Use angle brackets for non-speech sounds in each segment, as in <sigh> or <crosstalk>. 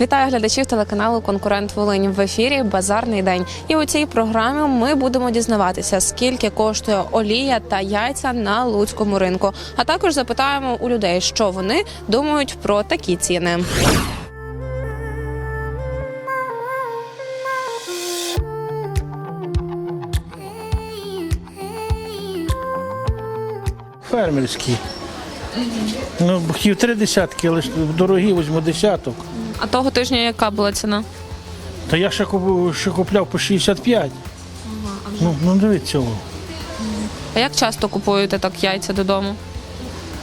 Вітаю глядачів телеканалу Конкурент Волинь в ефірі Базарний день. І у цій програмі ми будемо дізнаватися, скільки коштує олія та яйця на луцькому ринку. А також запитаємо у людей, що вони думають про такі ціни. Фермерські. Ну, хотів три десятки, але дорогі візьму десяток. А того тижня яка була ціна? Та я ще, купу- ще купляв по 65. Ну, ну дивіться. о. А як часто купуєте так яйця додому?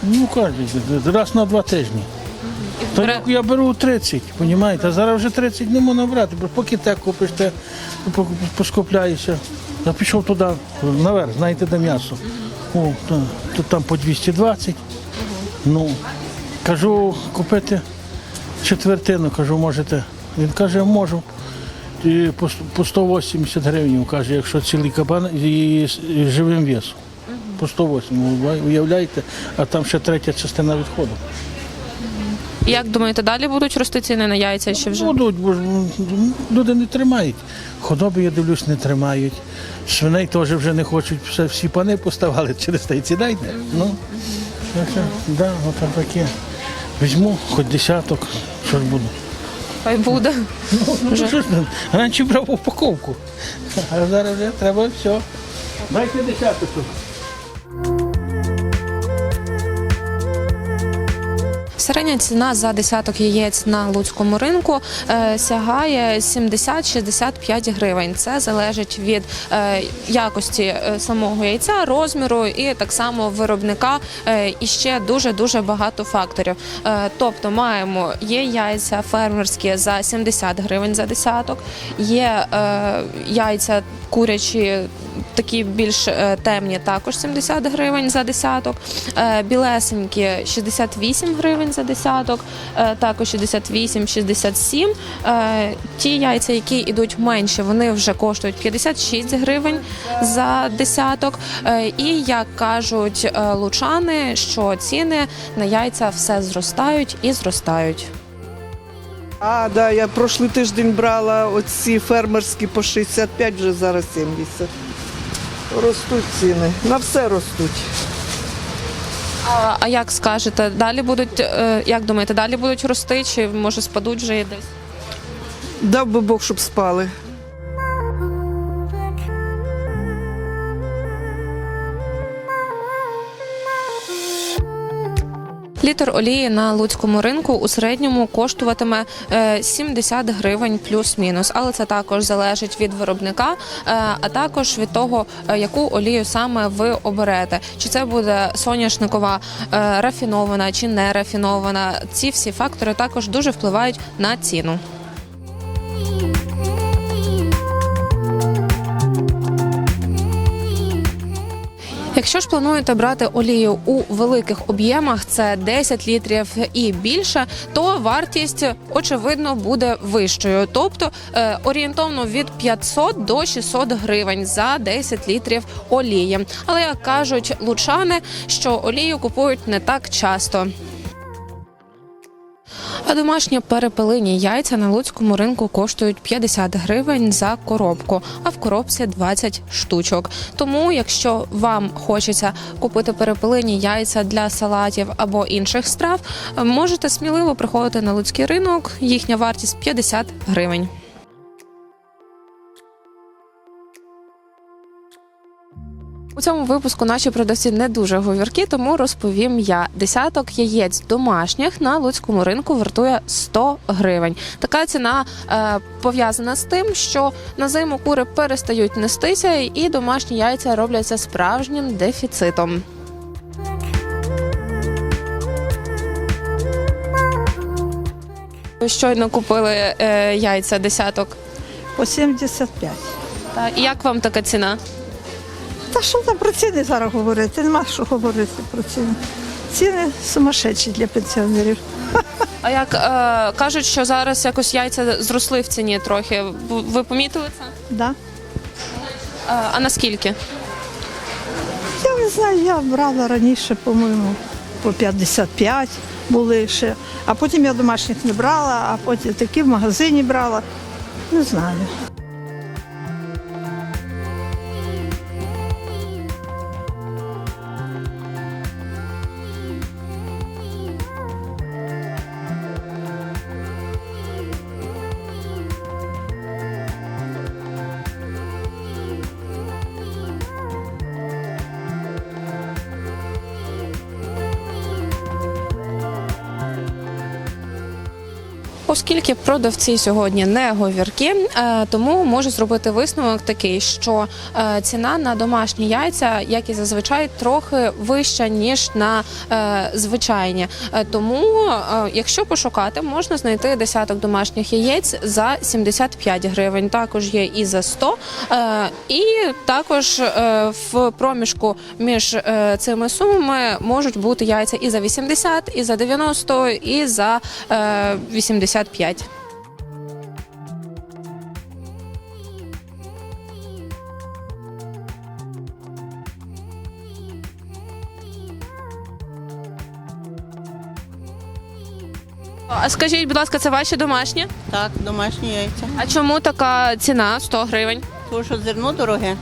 Ну кажуть, раз на два тижні. То я беру 30, розумієте? А зараз вже 30 не можна брати, бо поки те купиш, те по- поскупляєшся. Я пішов туди, наверх, знаєте, де м'ясо. О, то, то там по 220. Ну, кажу, купити четвертину, кажу, можете. Він каже, можу. І по, по 180 гривень, каже, якщо цілий кабан і живим весом. По 108, уявляєте, а там ще третя частина відходу. Як думаєте, далі будуть рости ціни на яйця чи вже? Будуть, бо люди не тримають. Худоби, я дивлюсь, не тримають. Свиней теж вже не хочуть, все, всі пани поставали <laughs> через те й йде. Ну, так що, да, отак таке. Візьму хоч десяток, що ж буду. Хай буде. Ну, що ж, раніше брав упаковку, а зараз вже треба все. Дайте десяток. Середня ціна за десяток яєць на луцькому ринку е, сягає 70-65 гривень. Це залежить від е, якості е, самого яйця, розміру і так само виробника. І ще дуже дуже багато факторів. Тобто маємо є яйця фермерські за 70 гривень за десяток, є яйця курячі. Такі більш е, темні, також 70 гривень за десяток. Е, Білесенькі 68 гривень за десяток, е, також 68-67. Е, Ті яйця, які йдуть менше, вони вже коштують 56 гривень за десяток. І як кажуть лучани, що ціни на яйця все зростають і зростають. А, да, я прошлий тиждень брала оці фермерські по 65, вже зараз 70. Ростуть ціни. На все ростуть. А, а як скажете, далі будуть, е, як думаєте, далі будуть рости, чи може спадуть вже десь? Дав би Бог, щоб спали. Літр олії на луцькому ринку у середньому коштуватиме е, 70 гривень плюс-мінус, але це також залежить від виробника, е, а також від того, е, яку олію саме ви оберете. Чи це буде соняшникова, е, рафінована чи не рафінована. Ці всі фактори також дуже впливають на ціну. Якщо ж плануєте брати олію у великих об'ємах, це 10 літрів і більше, то вартість очевидно буде вищою, тобто е, орієнтовно від 500 до 600 гривень за 10 літрів олії. Але як кажуть лучани, що олію купують не так часто. А домашні перепелині яйця на луцькому ринку коштують 50 гривень за коробку, а в коробці 20 штучок. Тому, якщо вам хочеться купити перепелині яйця для салатів або інших страв, можете сміливо приходити на луцький ринок. Їхня вартість 50 гривень. У цьому випуску наші продавці не дуже говіркі, тому розповім я. Десяток яєць домашніх на луцькому ринку вартує 100 гривень. Така ціна е, пов'язана з тим, що на зиму кури перестають нестися, і домашні яйця робляться справжнім дефіцитом. Ви Щойно купили е, яйця десяток. По 75. Та і як вам така ціна? Та що там про ціни зараз говорити? Нема що говорити про ціни. Ціни сумасшедші для пенсіонерів. <laughs> А як е, кажуть, що зараз якось яйця зросли в ціні трохи. Ви- помітили це? Да? Е, а наскільки? Я не знаю, я брала раніше, по-моєму, по 55, були ще. А потім я домашніх не брала, а потім такі в магазині брала. Не знаю. Оскільки продавці сьогодні не говірки, е, тому можу зробити висновок такий, що е, ціна на домашні яйця, як і зазвичай, трохи вища ніж на е, звичайні. Тому, якщо пошукати, можна знайти десяток домашніх яєць за 75 гривень. Також є і за 100. І також в проміжку між цими сумами можуть бути яйця і за 80, і за 90, і за 80. 65. А скажіть, будь ласка, це ваші домашні? Так, домашні яйця. А чому така ціна 100 гривень? Тому що зерно дороге.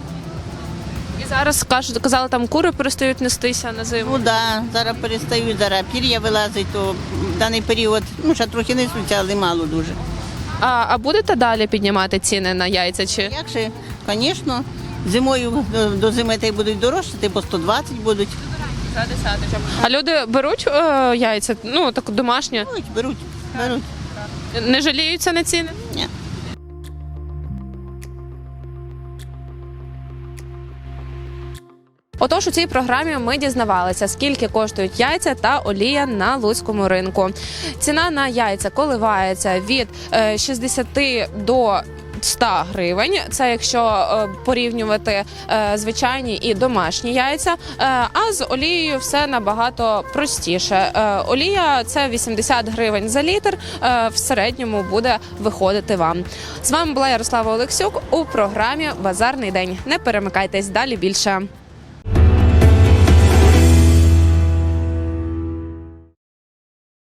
І зараз кажуть, казали, там кури перестають нестися на зиму. Ну так, да, зараз перестають, зараз пір'я вилазить, то в даний період, ну ще трохи несуться, але мало дуже. А, а будете далі піднімати ціни на яйця? Чи Як же, звісно, зимою до, до зими та й будуть дорожчати, по 120 будуть. А люди беруть е, яйця? Ну так домашні, Беруть, беруть, беруть. не жаліються на ціни? Ні. Отож, у цій програмі ми дізнавалися, скільки коштують яйця та олія на луцькому ринку. Ціна на яйця коливається від е, 60 до 100 гривень. Це якщо е, порівнювати е, звичайні і домашні яйця. Е, а з олією все набагато простіше. Е, олія це 80 гривень за літр. Е, в середньому буде виходити вам. З вами була Ярослава Олексюк у програмі Базарний день. Не перемикайтесь далі більше.